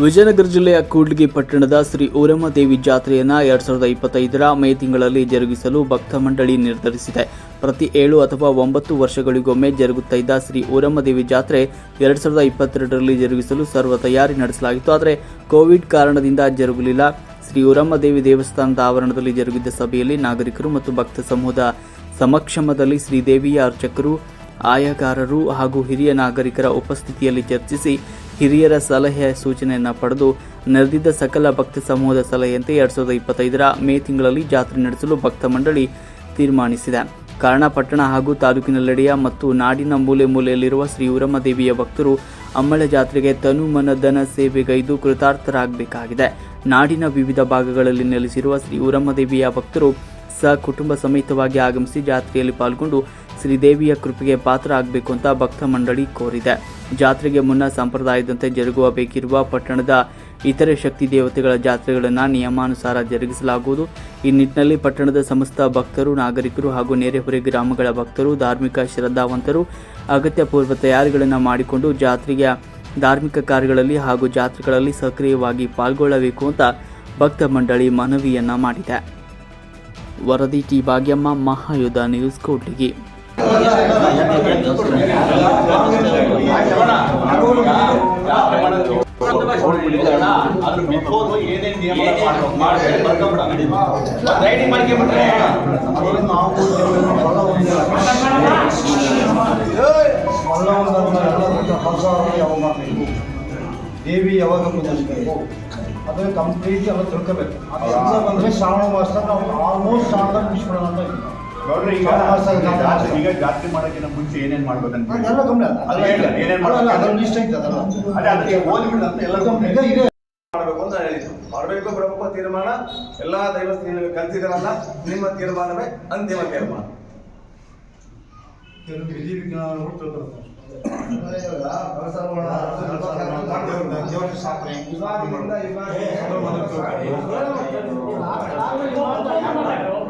ವಿಜಯನಗರ ಜಿಲ್ಲೆಯ ಕೂಡ್ಲಿಗಿ ಪಟ್ಟಣದ ಶ್ರೀ ಊರಮ್ಮ ದೇವಿ ಜಾತ್ರೆಯನ್ನ ಎರಡ್ ಸಾವಿರದ ಇಪ್ಪತ್ತೈದರ ಮೇ ತಿಂಗಳಲ್ಲಿ ಜರುಗಿಸಲು ಭಕ್ತ ಮಂಡಳಿ ನಿರ್ಧರಿಸಿದೆ. ಪ್ರತಿ ಏಳು ಅಥವಾ ಒಂಬತ್ತು ವರ್ಷಗಳಿಗೊಮ್ಮೆ ಜರುಗುತ್ತಾ ಇದ್ದ ಶ್ರೀ ಊರಮ್ಮ ದೇವಿ ಜಾತ್ರೆ ಎರಡ್ ಸಾವಿರದ ಇಪ್ಪತ್ತೆರಡರಲ್ಲಿ ಜರುಗಿಸಲು ಸರ್ವ ತಯಾರಿ ನಡೆಸಲಾಗಿತ್ತು. ಆದರೆ ಕೋವಿಡ್ ಕಾರಣದಿಂದ ಜರುಗಲಿಲ್ಲ. ಶ್ರೀ ಊರಮ್ಮ ದೇವಿ ದೇವಸ್ಥಾನದ ಆವರಣದಲ್ಲಿ ಜರುಗಿದ್ದ ಸಭೆಯಲ್ಲಿ ನಾಗರಿಕರು ಮತ್ತು ಭಕ್ತ ಸಮೂಹದ ಸಮಕ್ಷಮದಲ್ಲಿ ಶ್ರೀದೇವಿಯ ಅರ್ಚಕರು, ಆಯಗಾರರು ಹಾಗೂ ಹಿರಿಯ ನಾಗರಿಕರ ಉಪಸ್ಥಿತಿಯಲ್ಲಿ ಚರ್ಚಿಸಿ ಹಿರಿಯರ ಸಲಹೆ ಸೂಚನೆಯನ್ನು ಪಡೆದು ನೆರೆದಿದ್ದ ಸಕಲ ಭಕ್ತ ಸಮೂಹದ ಸಲಹೆಯಂತೆ ಎರಡು ಸಾವಿರದ ಇಪ್ಪತ್ತೈದರ ಮೇ ತಿಂಗಳಲ್ಲಿ ಜಾತ್ರೆ ನಡೆಸಲು ಭಕ್ತ ಮಂಡಳಿ ತೀರ್ಮಾನಿಸಿದೆ. ಕಾರಣ ಪಟ್ಟಣ ಹಾಗೂ ತಾಲೂಕಿನೆಲ್ಲೆಡೆಯ ಮತ್ತು ನಾಡಿನ ಮೂಲೆ ಮೂಲೆಯಲ್ಲಿರುವ ಶ್ರೀ ಉರಮದೇವಿಯ ದೇವಿಯ ಭಕ್ತರು ಅಮ್ಮಳ ಜಾತ್ರೆಗೆ ತನು ಮನ ಧನ ಸೇವೆಗೈದು ಕೃತಾರ್ಥರಾಗಬೇಕಾಗಿದೆ. ನಾಡಿನ ವಿವಿಧ ಭಾಗಗಳಲ್ಲಿ ನೆಲೆಸಿರುವ ಶ್ರೀ ಉರಮದೇವಿಯ ದೇವಿಯ ಭಕ್ತರು ಸಹ ಕುಟುಂಬ ಸಮೇತವಾಗಿ ಆಗಮಿಸಿ ಜಾತ್ರೆಯಲ್ಲಿ ಪಾಲ್ಗೊಂಡು ಶ್ರೀದೇವಿಯ ಕೃಪೆಗೆ ಪಾತ್ರ ಆಗಬೇಕು ಅಂತ ಭಕ್ತ ಮಂಡಳಿ ಕೋರಿದೆ. ಜಾತ್ರೆಗೆ ಮುನ್ನ ಸಂಪ್ರದಾಯದಂತೆ ಜರುಗುವ ಬೇಕಿರುವ ಪಟ್ಟಣದ ಇತರೆ ಶಕ್ತಿ ದೇವತೆಗಳ ಜಾತ್ರೆಗಳನ್ನು ನಿಯಮಾನುಸಾರ ಜರುಗಿಸಲಾಗುವುದು. ಈ ನಿಟ್ಟಿನಲ್ಲಿ ಪಟ್ಟಣದ ಸಮಸ್ತ ಭಕ್ತರು, ನಾಗರಿಕರು ಹಾಗೂ ನೆರೆಹೊರೆ ಗ್ರಾಮಗಳ ಭಕ್ತರು, ಧಾರ್ಮಿಕ ಶ್ರದ್ಧಾವಂತರು ಅಗತ್ಯ ಪೂರ್ವ ತಯಾರಿಗಳನ್ನು ಮಾಡಿಕೊಂಡು ಜಾತ್ರೆಯ ಧಾರ್ಮಿಕ ಕಾರ್ಯಗಳಲ್ಲಿ ಹಾಗೂ ಜಾತ್ರೆಗಳಲ್ಲಿ ಸಕ್ರಿಯವಾಗಿ ಪಾಲ್ಗೊಳ್ಳಬೇಕು ಅಂತ ಭಕ್ತ ಮಂಡಳಿ ಮನವಿಯನ್ನ ಮಾಡಿದೆ. ವರದಿ ಟಿ. ಭಾಗ್ಯಮ್ಮ, ಮಹಾಯುಧ ನ್ಯೂಸ್ ಕೋಟಿಗೆ ದೇವಿ ಯಾವಾಗ ಪೂಜಿಸ್ಬೇಕು ಅದು ಕಂಪ್ಲೀಟ್ ಎಲ್ಲ ತಿಳ್ಕೋಬೇಕು ಅದೆಲ್ಲ ಬಂದರೆ ಶ್ರಾವಣ ಮಾಸ ನಾವು ಆಲ್ಮೋಸ್ಟ್ ಶ್ರಾವಣದಾಗ ಮುಗಿಸ್ಬಿಡೋಣ ಅಂತ. ನೋಡ್ರಿ ಈಗ ಈಗ ಜಾತ್ರೆ ಮಾಡೋಕ್ಕಿಂತ ಮುಂಚೆ ಏನೇನ್ ಮಾಡ್ಬೇಕಂತ ಅದೆಲ್ಲ ಗಮನ ಏನೇನ್ ಮಾಡ್ಬೇಕು? ಅದ್ರ ಲಿಸ್ಟ್ ಐತೆ ಅದೆಲ್ಲ. ಅದೇ ಅದಕ್ಕೆ ಓದ್ಬಿಡು ಅಂತ ಎಲ್ಲ ಗಮನ ಇದೆ, ಇದೆ ಮಾಡಬೇಕು ಅಂತ ಹೇಳಿದ್ರು ಮಾಡಬೇಕು ಪ್ರಮುಖ ತೀರ್ಮಾನ ಎಲ್ಲಾ ದೈವಸ್ಥಾನ ಕಲ್ತಿದಾರಲ್ಲ ನಿಮ್ಮ ತೀರ್ಮಾನವೇ ಅಂತಿಮ ತೀರ್ಮಾನ. ವಿಜ್ಞಾನಗಳು ತಿಳ್ಕೊಬೇಕು.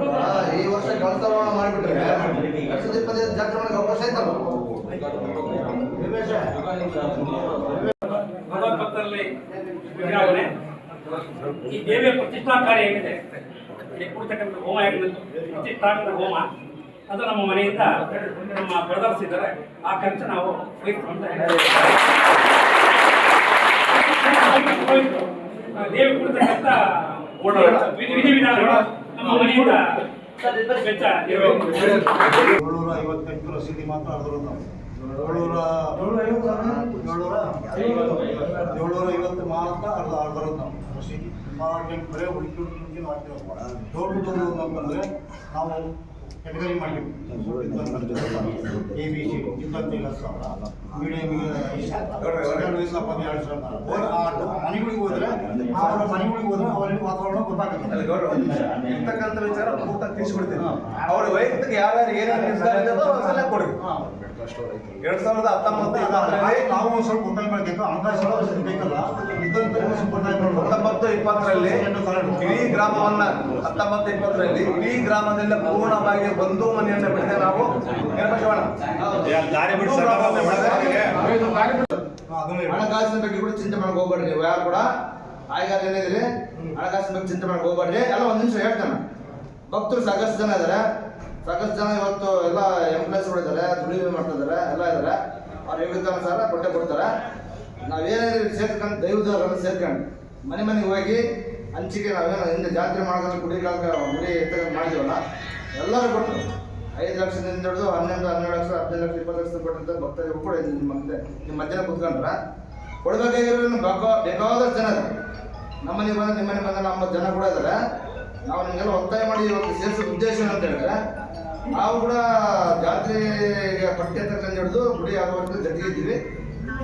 ಈ ವರ್ಷ ಕಳ್ತನ ಮಾಡಿಬಿಟ್ರೆ. ಎರಡ್ ಸಾವಿರದ ಇಪ್ಪತ್ತೈದು ಜಾತ್ರೆ ಅವಕಾಶ ಐತಲ್ಲ ಈ ದೇವಿಯ ಪ್ರತಿಷ್ಠಾ ಕಾರ್ಯ ಏನಿದೆ? ಇಲ್ಲಿ ಕೊಡ್ತಕ್ಕಂಥ ಹೋಮ ಹೇಗಿದೆ? ಪ್ರತಿಷ್ಠಾಪನ ಹೋಮ. ಅದು ನಮ್ಮ ಮನೆಯಿಂದ ನಮ್ಮ ಬ್ರದರ್ಸ್ ಇದ್ದಾರೆ. ಆ ಖರ್ಚು ನಾವು ದೇವಿ ಕೊಡ್ತಕ್ಕಂಥ ವಿಧಿ ವಿಧಿ ವಿಧಾನಗಳು. ಮನೆಯಿಂದ ವೆಚ್ಚ ಏಳ್ನೂರ ಐವತ್ತೆಂಟು ರಸೀದಿ ಮಾತ್ರ ಅರ್ಧರು ನಾವು. ಏಳ್ನೂರ ಏಳ್ನೂರ ಏಳ್ನೂರ ಐವತ್ತು ಮಾತ್ರ ಅರ್ಧ ಅರ್ಧರು ನಾವು ರಸೀದಿ ಮಾರ್ಕೆಟ್ ಬರೀ ಹುಡುಕಿ ಮಾಡ್ತೀವಿ ದೊಡ್ಡ ಅಂತಂದ್ರೆ ನಾವು ಕೆಟಗರಿ ಮಾಡಿ ಎ ಬಿ ಸಿ ಇಪ್ಪತ್ತೈದು ಸಾವಿರ. ಮೀಡಿಯಮ್ಗೆ ಎರಡು ಸಾವಿರ ಮನೆಗಳಿಗೆ ಹೋದ್ರೆ ಅವರ ಮನೆಗಳಿಗೆ ಹೋದ್ರೆ ಅವರಿಗೆ ವಾತಾವರಣ ಗೊತ್ತಾಗುತ್ತೆ. ಇರ್ತಕ್ಕಂಥ ವಿಚಾರ ಪೂರ್ತಿ ತಿಳಿಸ್ಬಿಡ್ತೀನಿ. ಅವ್ರ ವೈಯಕ್ತಿಕ ಯಾರ್ಯಾರು ಏನೇನು ನಿರ್ಧಾರ ಕೊಡಿ ಎರಡ್ ಸಾವಿರದ ಹತ್ತೊಂಬತ್ತು ನಾವು ಒಂದ್ ಸ್ವಲ್ಪ ಒತ್ತಾಯ ಮಾಡ್ಬೇಕು. ಬೇಕಲ್ಲ. ಹತ್ತೊಂಬತ್ತು ಇಪ್ಪತ್ತರಲ್ಲಿ ಇಡೀ ಗ್ರಾಮವನ್ನ ಹತ್ತೊಂಬತ್ತು ಇಪ್ಪತ್ತರಲ್ಲಿ ಇಡೀ ಗ್ರಾಮದಿಂದ ಪೂರ್ಣವಾಗಿ ಬಂದು ಮನೆಯನ್ನ ಬಿಡದೆ ನಾವು. ನಿರ್ಮಿಸೋಣ. ಹಣಕಾಸಿನ ಬಗ್ಗೆ ಕೂಡ ಚಿಂತೆ ಮಾಡಕ್ ಹೋಗ್ಬೇಡ್ರಿ ನೀವು ಯಾರು ಕೂಡ ಆಯ್ಗಾರ ಏನಿದ್ರಿ ಹಣಕಾಸಿನ ಬಗ್ಗೆ ಚಿಂತೆ ಮಾಡಕ್ ಹೋಗ್ಬೇಡ್ರಿ ಎಲ್ಲ ಒಂದ್ ನಿಮಿಷ ಹೇಳ್ತಾನೆ. ಭಕ್ತರು ಸಾಕಷ್ಟು ಜನ ಇದಾರೆ. ಸಾಕಷ್ಟು ಜನ ಇವತ್ತು ಎಲ್ಲ ಎಂಪ್ಲಾಯ್ಸ್ಗಳು ಇದಾರೆ ದುಡಿಮೆ ಮಾಡ್ತಾ ಎಲ್ಲ ಇದ್ದಾರೆ. ಅವ್ರ ಸರ್ ಕೊಟ್ಟೆ ಕೊಡ್ತಾರೆ. ನಾವೇನೇನು ಸೇರ್ಕೊಂಡು ದೈವದವರನ್ನು ಸೇರ್ಕೊಂಡು ಮನೆ ಮನೆಗೆ ಹೋಗಿ ಹಂಚಿಕೆ ನಾವೇನು ಹಿಂದೆ ಜಾತ್ರೆ ಮಾಡೋದ್ರಲ್ಲಿ ಕಾಲಕ್ಕೆ ಗುಡಿ ಎತ್ತಕೊಂಡು ಮಾಡಿದೀವಲ್ಲ, ಎಲ್ಲರೂ ಕೊಟ್ಟರು. ಐದು ಲಕ್ಷದಿಂದ ಹಿಡಿದು ಹನ್ನೊಂದು, ಹನ್ನೆರಡು ಲಕ್ಷ, ಹದಿನೈದು ಲಕ್ಷ, ಇಪ್ಪತ್ತು ಲಕ್ಷ ಕೊಟ್ಟಂತ ಭಕ್ತರಿಗೆ ಕೂಡ ನಿಮ್ಮ ಮಧ್ಯೆ ನಿಮ್ಮ ಮಧ್ಯಾಹ್ನ ಕುತ್ಕೊಂಡ್ರ. ಕೊಡಬೇಕಾಗಿರೋ ಬೇಕಾ, ಬೇಕಾದಷ್ಟು ಜನ ಇದೆ ನಮ್ಮ ಮನೆಗೆ ಬಂದ ನಿಮ್ಮ ಮನೆಗೆ ಬಂದ್ರೆ ನಮ್ಮ ಜನ ಕೂಡ ಇದ್ದಾರೆ. ನಾವು ನಿಮಗೆಲ್ಲ ಒತ್ತಾಯ ಮಾಡಿ ಇವತ್ತು ಸೇರಿಸೋ ಉದ್ದೇಶ ಏನಂತ ಹೇಳಿದ್ರೆ ನಾವು ಕೂಡ ಜಾತ್ರೆಗೆ ಪಠ್ಯ ತಕ್ಕಂತ ಹಿಡಿದು ಗುಡಿ ಆಗುವಂತ ಜೊತೆಗೆ ಇದ್ದೀವಿ.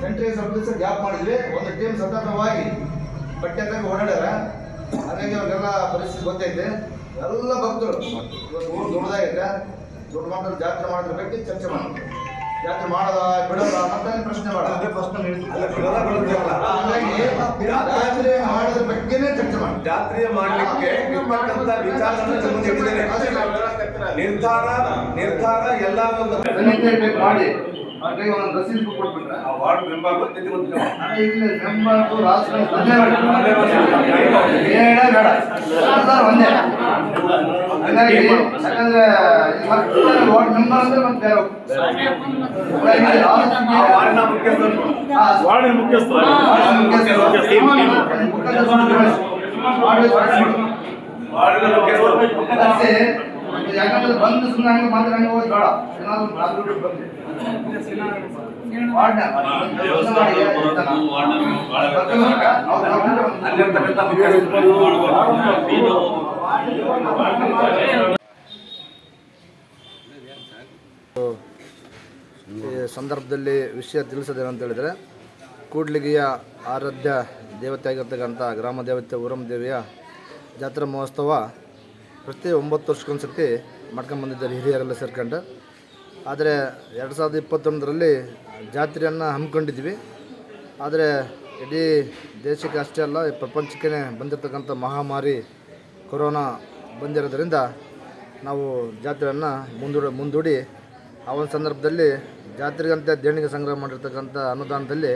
ಸೆಂಟ್ರಿಗೆ ಸ್ವಲ್ಪ ದಿವಸ ಗ್ಯಾಪ್ ಮಾಡಿದ್ವಿ. ಒಂದು ಟೀಮ್ ಸತತವಾಗಿ ಪಠ್ಯ ತಕ್ಕ ಓಡಾಡ್ಯಾರ. ಹಾಗಾಗಿ ಅವ್ರಿಗೆಲ್ಲ ಪರಿಸ್ಥಿತಿ ಗೊತ್ತೈತೆ. ಎಲ್ಲ ಭಕ್ತರು. ಇವತ್ತು ಊರು ದೊಡ್ಡದಾಗೈತೆ. ದೊಡ್ಡ ಮಟ್ಟದ ಜಾತ್ರೆ ಮಾಡೋದ್ರ ಬಗ್ಗೆ ಚರ್ಚೆ ಮಾಡೋದು ಜಾತ್ರೆ ಮಾಡೋದ ಬಿಡೋದ ಅಂತ ಪ್ರಶ್ನೆ ಅದೇ ಪ್ರಶ್ನೆ ಜಾತ್ರೆ ಮಾಡೋದ್ರ ಬಗ್ಗೆನೇ ಚರ್ಚೆ ಮಾಡಿ. ಜಾತ್ರೆ ಮಾಡ್ಲಿಕ್ಕೆ ವಿಚಾರ ನಿರ್ಧಾರ ನಿರ್ಧಾರ ಎಲ್ಲ ಒಂದು ಮಾಡಿ. ಅವ್ರ ಒಂದು ರಸೀದಿ book ಕೊಟ್ಬಿಟ್ರೆ. ಆ ವಾರ್ಡ್ ಇಲ್ಲಿ ರಾಜಕಾರಣ ತಂದೆ ಬೇಡ ಬೇಡ. ಸರ್ ಒಂದೇ. ಯಾಕಂದ್ರೆ ವಾರ್ಡ್ ಮೆಂಬರ್ ಅಂದ್ರೆ ಮತ್ತೆ ಬೇರೆ ಆ ವಾರ್ಡ್ನ ಮುಖ್ಯಸ್ಥರು. ವಾರ್ಡಿನ ಮುಖ್ಯಸ್ಥರು, ಮುಖ್ಯಸ್ಥರು. ವಾರ್ಡ್ನ ಮುಖ್ಯಸ್ಥರು. ಅಷ್ಟೇ. ಯಾಕಂದ್ರೆ ಬಂದು ಸುಮ್ಮನೆ ಹಂಗೆ ಮಾತ್ರ ಹಂಗೆ ಹೋಗಿ ಬೇಡ. ಏನಾದ್ರು ಈ ಸಂದರ್ಭದಲ್ಲಿ ವಿಷಯ ತಿಳಿಸೋದೇನಂತ ಅಂತ ಹೇಳಿದರೆ ಕೂಡ್ಲಿಗಿಯ ಆರಾಧ್ಯ ದೇವತೆ ಆಗಿರ್ತಕ್ಕಂಥ ಗ್ರಾಮ ದೇವತೆ ಊರಂ ದೇವಿಯ ಜಾತ್ರಾ ಮಹೋತ್ಸವ ಪ್ರತಿ ಒಂಬತ್ತು ವರ್ಷಕ್ಕೊಂದ್ಸತಿ ಮಾಡ್ಕೊಂಬಂದಿದ್ದಾರೆ ಹಿರಿಯರೆಲ್ಲ ಸೇರ್ಕೊಂಡು. ಆದರೆ ಎರಡು ಸಾವಿರದ ಇಪ್ಪತ್ತೊಂದರಲ್ಲಿ ಜಾತ್ರೆಯನ್ನು ಹಮ್ಮಿಕೊಂಡಿದ್ವಿ. ಆದರೆ ಇಡೀ ದೇಶಕ್ಕೆ ಅಷ್ಟೇ ಅಲ್ಲ ಪ್ರಪಂಚಕ್ಕೆ ಬಂದಿರತಕ್ಕಂಥ ಮಹಾಮಾರಿ ಕೊರೋನಾ ಬಂದಿರೋದ್ರಿಂದ ನಾವು ಜಾತ್ರೆಯನ್ನು ಮುಂದೂಡ ಮುಂದೂಡಿ, ಆ ಒಂದು ಸಂದರ್ಭದಲ್ಲಿ ಜಾತ್ರೆಗಂತ ದೇಣಿಗೆ ಸಂಗ್ರಹ ಮಾಡಿರ್ತಕ್ಕಂಥ ಅನುದಾನದಲ್ಲಿ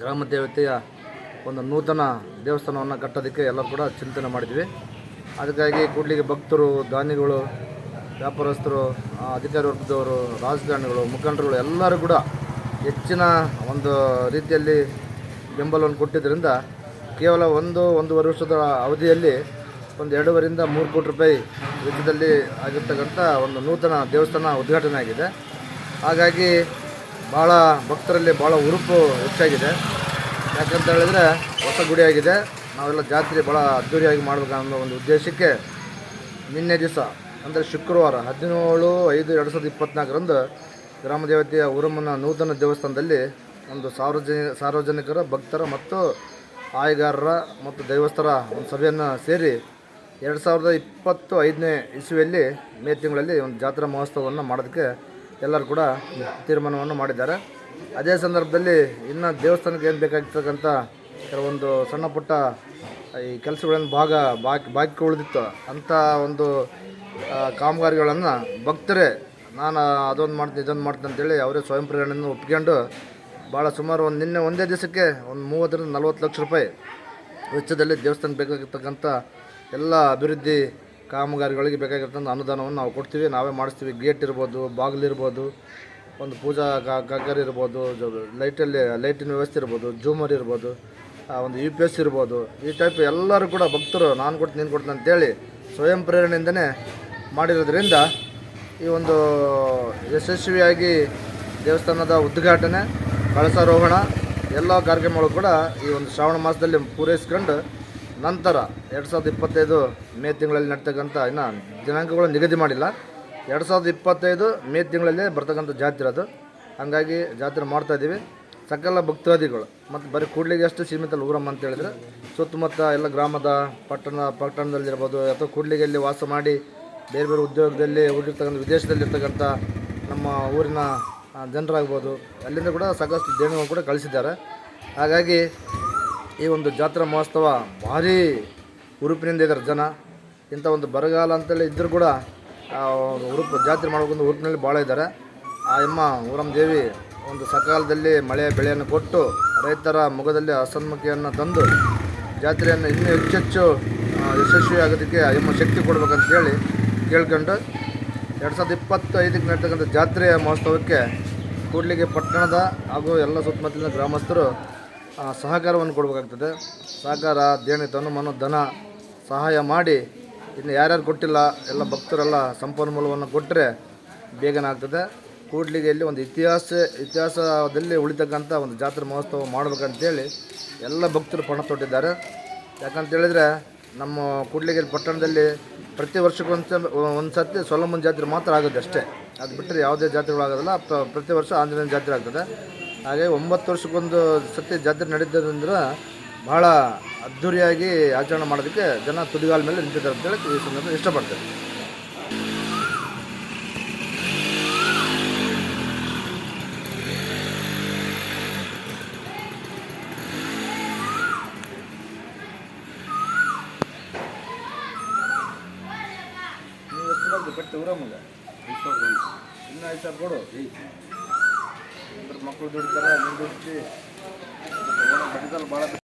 ಗ್ರಾಮ ದೇವತೆಯ ಒಂದು ನೂತನ ದೇವಸ್ಥಾನವನ್ನು ಕಟ್ಟೋದಕ್ಕೆ ಎಲ್ಲರೂ ಕೂಡ ಚಿಂತನೆ ಮಾಡಿದ್ವಿ. ಅದಕ್ಕಾಗಿ ಕೂಡ್ಲಿಗೆ ಭಕ್ತರು, ದಾನಿಗಳು, ವ್ಯಾಪಾರಸ್ಥರು ಅಧಿಕಾರಿ ವರ್ಗದವರು, ರಾಜಕಾರಣಿಗಳು, ಮುಖಂಡರುಗಳು ಎಲ್ಲರೂ ಕೂಡ ಹೆಚ್ಚಿನ ಒಂದು ರೀತಿಯಲ್ಲಿ ಬೆಂಬಲವನ್ನು ಕೊಟ್ಟಿದ್ದರಿಂದ ಕೇವಲ ಒಂದು, ಒಂದೂವರೆ ವರ್ಷದ ಅವಧಿಯಲ್ಲಿ ಒಂದು ಎರಡೂವರೆಯಿಂದ ಮೂರು ಕೋಟಿ ರೂಪಾಯಿ ವೆಚ್ಚದಲ್ಲಿ ಆಗಿರ್ತಕ್ಕಂಥ ಒಂದು ನೂತನ ದೇವಸ್ಥಾನ ಉದ್ಘಾಟನೆ ಆಗಿದೆ. ಹಾಗಾಗಿ ಭಾಳ ಭಕ್ತರಲ್ಲಿ ಭಾಳ ಉರುಪು ಹೆಚ್ಚಾಗಿದೆ. ಯಾಕಂತ ಹೇಳಿದರೆ ಹೊಸ ಗುಡಿಯಾಗಿದೆ ನಾವೆಲ್ಲ ಜಾತ್ರೆ ಭಾಳ ಅದ್ಧೂರಿಯಾಗಿ ಅನ್ನೋ ಒಂದು ಉದ್ದೇಶಕ್ಕೆ ನಿನ್ನೆ ದಿವಸ, ಅಂದರೆ ಶುಕ್ರವಾರ ಹದಿನೇಳು ಐದು ಎರಡು ಸಾವಿರದ ಇಪ್ಪತ್ತ್ನಾಲ್ಕರಂದು ಗ್ರಾಮ ದೇವತೆಯ ಊರಮ್ಮನ ನೂತನ ದೇವಸ್ಥಾನದಲ್ಲಿ ಒಂದು ಸಾರ್ವಜನಿಕ ಸಾರ್ವಜನಿಕರ, ಭಕ್ತರ ಮತ್ತು ಆಯಗಾರರ ಮತ್ತು ದೈವಸ್ಥರ ಒಂದು ಸಭೆಯನ್ನು ಸೇರಿ ಎರಡು ಸಾವಿರದ ಇಪ್ಪತ್ತು ಐದನೇ ಇಸುವಿಯಲ್ಲಿ ಮೇ ತಿಂಗಳಲ್ಲಿ ಒಂದು ಜಾತ್ರಾ ಮಹೋತ್ಸವವನ್ನು ಮಾಡೋದಕ್ಕೆ ಎಲ್ಲರೂ ಕೂಡ ತೀರ್ಮಾನವನ್ನು ಮಾಡಿದ್ದಾರೆ. ಅದೇ ಸಂದರ್ಭದಲ್ಲಿ ಇನ್ನು ದೇವಸ್ಥಾನಕ್ಕೆ ಏನು ಬೇಕಾಗಿರ್ತಕ್ಕಂಥ ಕೆಲವೊಂದು ಸಣ್ಣ ಪುಟ್ಟ ಈ ಕೆಲಸಗಳನ್ನು ಭಾಗ, ಬಾಕಿ ಬಾಕಿ ಉಳಿದಿತ್ತು. ಅಂಥ ಒಂದು ಕಾಮಗಾರಿಗಳನ್ನು ಭಕ್ತರೇ, ನಾನು ಅದೊಂದು ಮಾಡ್ತೀನಿ, ಇದೊಂದು ಮಾಡ್ತೀನಿ ಅಂತೇಳಿ ಅವರೇ ಸ್ವಯಂ ಪ್ರೇರಣೆಯನ್ನು ಒಪ್ಕೊಂಡು ಭಾಳ ಸುಮಾರು ಒಂದು ನಿನ್ನೆ ಒಂದೇ ದಿವಸಕ್ಕೆ ಒಂದು ಮೂವತ್ತರಿಂದ ನಲ್ವತ್ತು ಲಕ್ಷ ರೂಪಾಯಿ ವೆಚ್ಚದಲ್ಲಿ ದೇವಸ್ಥಾನಕ್ಕೆ ಬೇಕಾಗಿರ್ತಕ್ಕಂಥ ಎಲ್ಲ ಅಭಿವೃದ್ಧಿ ಕಾಮಗಾರಿಗಳಿಗೆ ಬೇಕಾಗಿರ್ತಕ್ಕಂಥ ಅನುದಾನವನ್ನು ನಾವು ಕೊಡ್ತೀವಿ. ನಾವೇ ಮಾಡಿಸ್ತೀವಿ. ಗೇಟ್ ಇರ್ಬೋದು ಬಾಗಿಲಿರ್ಬೋದು ಒಂದು ಪೂಜಾ ಕಾಕರ್ ಇರ್ಬೋದು ಲೈಟಲ್ಲಿ, ಲೈಟಿನ ವ್ಯವಸ್ಥೆ ಇರ್ಬೋದು ಜೂಮರ್ ಇರ್ಬೋದು ಒಂದು ಯು ಪಿ ಎಸ್ ಇರ್ಬೋದು, ಈ ಟೈಪ್ ಎಲ್ಲರೂ ಕೂಡ ಭಕ್ತರು, ನಾನು ಕೊಟ್ಟು ನೀನು ಕೊಡ್ತೀನಿ ಅಂತೇಳಿ ಸ್ವಯಂ ಪ್ರೇರಣೆಯಿಂದನೇ ಮಾಡಿರೋದ್ರಿಂದ ಈ ಒಂದು ಯಶಸ್ವಿಯಾಗಿ ದೇವಸ್ಥಾನದ ಉದ್ಘಾಟನೆ, ಕಳಸಾರೋಹಣ, ಎಲ್ಲ ಕಾರ್ಯಕ್ರಮಗಳು ಕೂಡ ಈ ಒಂದು ಶ್ರಾವಣ ಮಾಸದಲ್ಲಿ ಪೂರೈಸ್ಕೊಂಡು ನಂತರ ಎರಡು ಸಾವಿರದ ಇಪ್ಪತ್ತೈದು ಮೇ ತಿಂಗಳಲ್ಲಿ ನಡ್ತಕ್ಕಂಥ ಇನ್ನು ದಿನಾಂಕಗಳು ನಿಗದಿ ಮಾಡಿಲ್ಲ. ಎರಡು ಸಾವಿರದ ಇಪ್ಪತ್ತೈದು ಮೇ ತಿಂಗಳಲ್ಲಿ ಬರ್ತಕ್ಕಂಥ ಜಾತ್ರೆ ಅದು. ಹಾಗಾಗಿ ಜಾತ್ರೆ ಮಾಡ್ತಾ ಇದ್ದೀವಿ. ಸಕಲ ಭಕ್ತಾದಿಗಳು. ಮತ್ತು ಬರೀ ಕೂಡ್ಲಿಗೆ ಅಷ್ಟು ಸೀಮಿತ ಉಗ್ರಮ್ಮ ಅಂತ ಹೇಳಿದ್ರೆ, ಸುತ್ತಮುತ್ತ ಎಲ್ಲ ಗ್ರಾಮದ, ಪಟ್ಟಣ, ಪಟ್ಟಣದಲ್ಲಿರ್ಬೋದು, ಅಥವಾ ಕೂಡ್ಲಿಗೆಯಲ್ಲಿ ವಾಸ ಮಾಡಿ ಬೇರೆ ಬೇರೆ ಉದ್ಯೋಗದಲ್ಲಿ ಊರಿರ್ತಕ್ಕಂಥ ವಿದೇಶದಲ್ಲಿರ್ತಕ್ಕಂಥ ನಮ್ಮ ಊರಿನ ಜನರಾಗ್ಬೋದು. ಅಲ್ಲಿಂದ ಕೂಡ ಸಾಕಷ್ಟು ದೇಣಿಗೆ ಕೂಡ ಕಳಿಸಿದ್ದಾರೆ. ಹಾಗಾಗಿ ಈ ಒಂದು ಜಾತ್ರಾ ಮಹೋತ್ಸವ ಭಾರೀ ಹುರುಪಿನಿಂದ ಇದ್ದಾರೆ ಜನ. ಇಂಥ ಒಂದು ಬರಗಾಲ ಅಂತೇಳಿ ಇದ್ದರೂ ಕೂಡ ಹುರುಪು ಜಾತ್ರೆ ಮಾಡೋಕ್ಕೊಂದು ಉರುಪಿನಲ್ಲಿ ಭಾಳ ಇದ್ದಾರೆ. ಆ ಅಮ್ಮ ಊರಮ್ಮ ದೇವಿ ಒಂದು ಸಕಾಲದಲ್ಲಿ ಮಳೆ ಬೆಳೆಯನ್ನು ಕೊಟ್ಟು ರೈತರ ಮುಖದಲ್ಲಿ ಅಸನ್ಮುಖಿಯನ್ನು ತಂದು ಜಾತ್ರೆಯನ್ನು ಇನ್ನೂ ಹೆಚ್ಚೆಚ್ಚು ಯಶಸ್ವಿಯಾಗೋದಕ್ಕೆ ಯಶಸ್ವಿ ಆಗೋದಕ್ಕೆ ಕೊಡಬೇಕಂತ ಹೇಳಿ ಶಕ್ತಿ ಕೇಳ್ಕೊಂಡು ಎರಡು ಸಾವಿರದ ಇಪ್ಪತ್ತೈದಕ್ಕೆ ನಡ್ತಕ್ಕಂಥ ಜಾತ್ರೆಯ ಮಹೋತ್ಸವಕ್ಕೆ ಕೂಡ್ಲಿಗೆ ಪಟ್ಟಣದ ಹಾಗೂ ಎಲ್ಲ ಸುತ್ತಮುತ್ತಲಿನ ಗ್ರಾಮಸ್ಥರು ಸಹಕಾರವನ್ನು ಕೊಡಬೇಕಾಗ್ತದೆ. ಸಹಕಾರ, ದೇಣಿ ತನು ಧನ ಸಹಾಯ ಮಾಡಿ ಇನ್ನು ಯಾರ್ಯಾರು ಕೊಟ್ಟಿಲ್ಲ, ಎಲ್ಲ ಭಕ್ತರೆಲ್ಲ ಸಂಪನ್ಮೂಲವನ್ನು ಕೊಟ್ಟರೆ ಬೇಗನೆ ಆಗ್ತದೆ. ಕೂಡ್ಲಿಗೆಯಲ್ಲಿ ಒಂದು ಇತಿಹಾಸ, ಇತಿಹಾಸದಲ್ಲಿ ಉಳಿತಕ್ಕಂಥ ಒಂದು ಜಾತ್ರೆ ಮಹೋತ್ಸವ ಮಾಡಬೇಕಂತೇಳಿ ಎಲ್ಲ ಭಕ್ತರು ಪಣ ತೊಟ್ಟಿದ್ದಾರೆ. ಯಾಕಂತೇಳಿದರೆ ನಮ್ಮ ಕೂಡ್ಲಿಗೆಯಲ್ಲಿ ಪಟ್ಟಣದಲ್ಲಿ ಪ್ರತಿ ವರ್ಷಕ್ಕೊಂದು ಒಂದು ಸರ್ತಿ ಸೊಲಮನ್ ಜಾತ್ರೆ ಮಾತ್ರ ಆಗುತ್ತೆ ಅಷ್ಟೇ. ಅದು ಬಿಟ್ಟರೆ ಯಾವುದೇ ಜಾತ್ರೆಗಳಾಗೋದಿಲ್ಲ. ಪ್ರ- ಪ್ರತಿ ವರ್ಷ ಆಂಜನೇಯ ಜಾತ್ರೆ ಆಗ್ತದೆ. ಹಾಗೆ ಒಂಬತ್ತು ವರ್ಷಕ್ಕೊಂದು ಸರ್ತಿ ಜಾತ್ರೆ ನಡೀತದಂದ್ರೆ ಭಾಳ ಅದ್ಧೂರಿಯಾಗಿ ಆಚರಣೆ ಮಾಡೋದಕ್ಕೆ ಜನ ತುದಿಗಾಲ ಮೇಲೆ ನಿಂತಿದ್ದಾರೆ ಅಂತೇಳಿ ಈ ಸಂದರ್ಭ ಇಷ್ಟಪಡ್ತೇನೆ. ನೀವು ಕಟ್ಟಿ ಊರಮ್ಮಗೆ ಇನ್ನೂ ಐದು ಸಾವಿರ ಕೊಡು ಮಕ್ಕಳು ದುಡಿತಾರೆ ನೀನು ದುಡ್ಡು ಭಾಳ